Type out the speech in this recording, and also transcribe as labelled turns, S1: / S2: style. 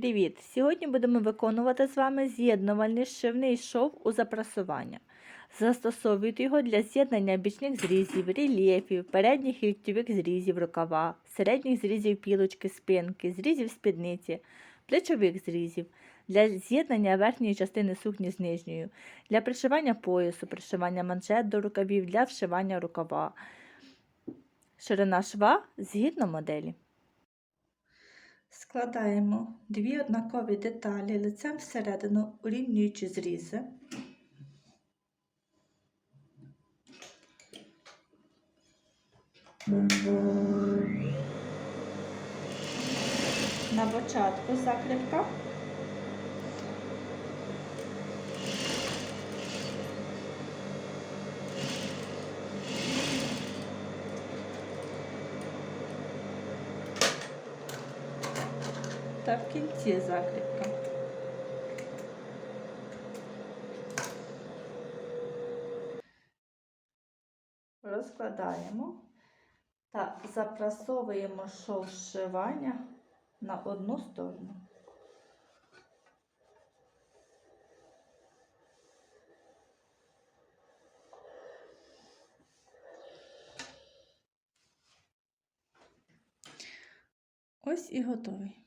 S1: Привіт! Сьогодні будемо виконувати з вами з'єднувальний шивний шов у запрасування. Застосовуйте його для з'єднання бічних зрізів, рельєфів, передніх і ліктьових зрізів рукава, середніх зрізів пілочки спинки, зрізів спідниці, плечових зрізів, для з'єднання верхньої частини сукні з нижньою, для пришивання поясу, пришивання манжет до рукавів, для вшивання рукава. Ширина шва згідно моделі. Складаємо дві однакові деталі лицем всередину, урівнюючи зрізи. На початку закріпка. Та в кінці закріпка. Розкладаємо та запрасовуємо шов зшивання на одну сторону. Ось і готовий.